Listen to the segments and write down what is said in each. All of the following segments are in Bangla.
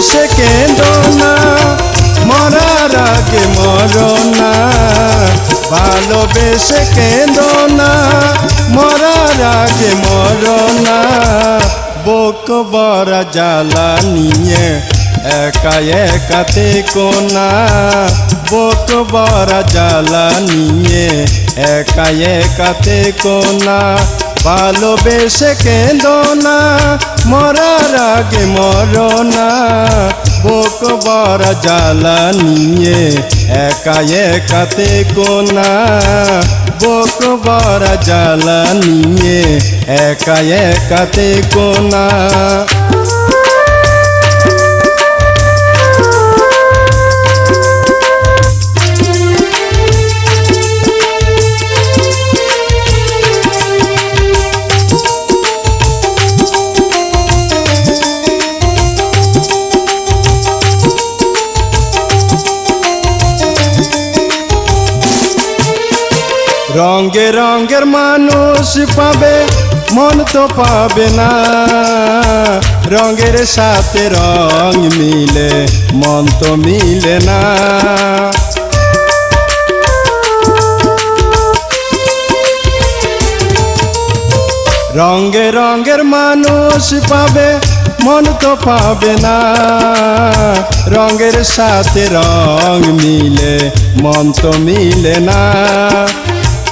ভালোবেসে কেঁদো না, মরার আগে মরনা ভালোবেসে কেঁদো না, মরার আগে মরনা বুক বড় জ্বালা নিয়ে একা একাতে কোনা বুক বড় জ্বালা নিয়ে একা একাতে কোনা ভালোবেসে কেন্দ না, মরার আগে মরনা বোক বড় জ্বালা নিয়ে একা একাতে কোনা বুক বড় জ্বালা নিয়ে একা একাতে কোনা রঙে রঙের মানুষ পাবে, মন তো পাবে না। রঙের সাথে রং মিলে, মন তো মিলে না। রঙে রঙের মানুষ পাবে, মন তো পাবে না। রঙের সাথে রং মিলে, মন তো মিলে না।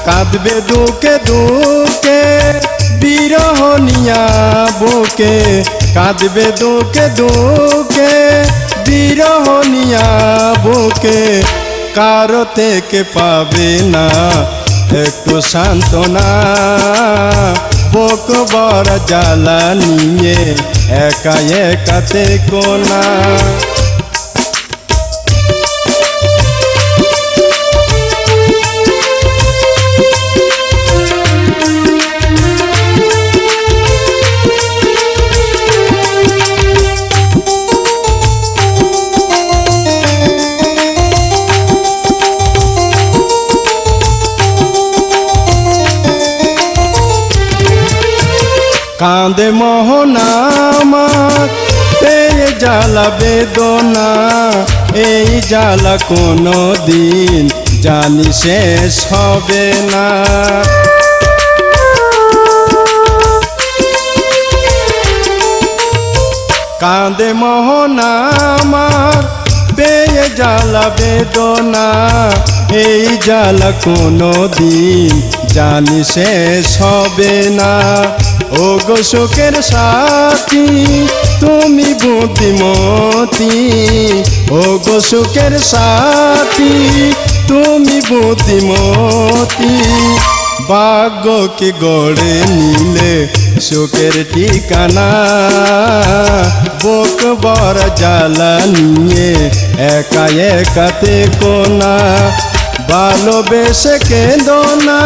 কাঁদবে দুকে দুকে বিরহনিয়া বুকে। কাঁদবে দুকে দুকে বিরহনিয়া বুকে। কারও থেকে পাবে না একটু সান্ত্বনা। বুক বড় জ্বালা নিয়ে একা একাতে কোনা কাঁদে মোহনামার পেয়ে জ্বালা বেদনা, এই জ্বালা কোনো দিন জানি শেষ হবে না। কাঁদে মোহনামার পেয়ে জ্বালা বেদনা, এই জ্বালা কোনো দিন জানি শেষ হবে না। ও গো শোকের সাথী, তুমি বুদ্ধিমতী। ও গো শোকের সাথী, তুমি বুদ্ধিমতী। ভাগ্যকে গড়ে নিলে শোকের ঠিকানা। বুক বড় জ্বালা নিয়ে একা একাতে কোনা। ভালোবেসে কেঁদো না,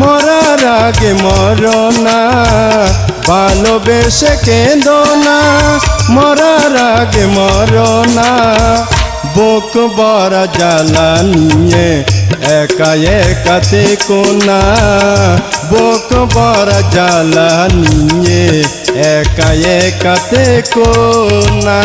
মরার আগে মরনা ভালোবেসে কেঁদো না, মরার আগে মরনা বুক বড় জ্বালা নিয়ে একা একাতে কোনা বুক বড় জ্বালা নিয়ে একা একাতে কোনা